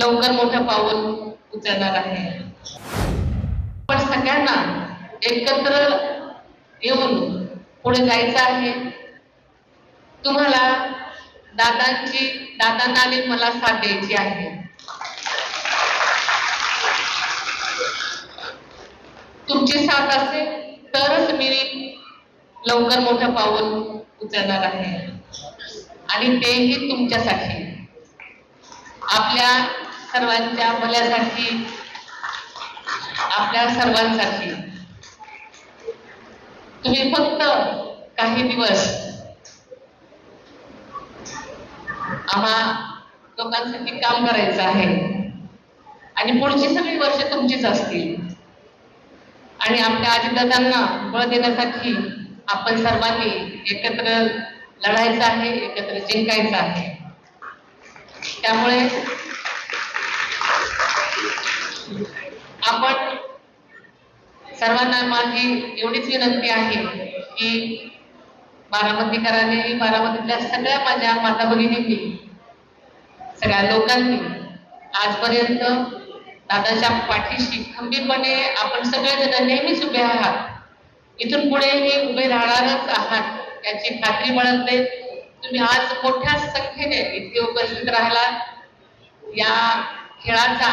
लवकर मोठं पाऊल उचलणार आहे. पण सगळ्यांना एकत्र येऊन पुढे जायचं आहे. तुम्हाला दादांची दादांना आणि मला साथ द्यायची आहे. तुमची साथ असेल तरच मी लवकर मोठं पाऊल उचलणार आहे. आणि तेही तुमच्यासाठी. आपल्या सर्वांच्या भल्यासाठी आपल्या सर्वांसाठी. तुम्ही फक्त काही दिवस आम्हा लोकांसाठी काम करायचं आहे. आणि पुढची सगळी वर्ष तुमचीच असतील. आणि आपल्या आजीदादांना बळ देण्यासाठी आपण सर्वांनी एकत्र लढायचं आहे एकत्र जिंकायचं आहे. त्यामुळे आपण सर्वांना माझी एवढीच विनंती आहे की बारामतीकरांनी बारामतीतल्या सगळ्या माझ्या माता भगिनींनी सगळ्या लोकांनी आजपर्यंत दादाच्या पाठीशी खंबीरपणे आपण सगळेजण नेहमीच उभे आहात. इथून पुढेही उभे राहणारच आहात याची खात्री बाळगते. तुम्ही आज मोठ्या संख्येने इथे उपस्थित राहिला या खेळाचा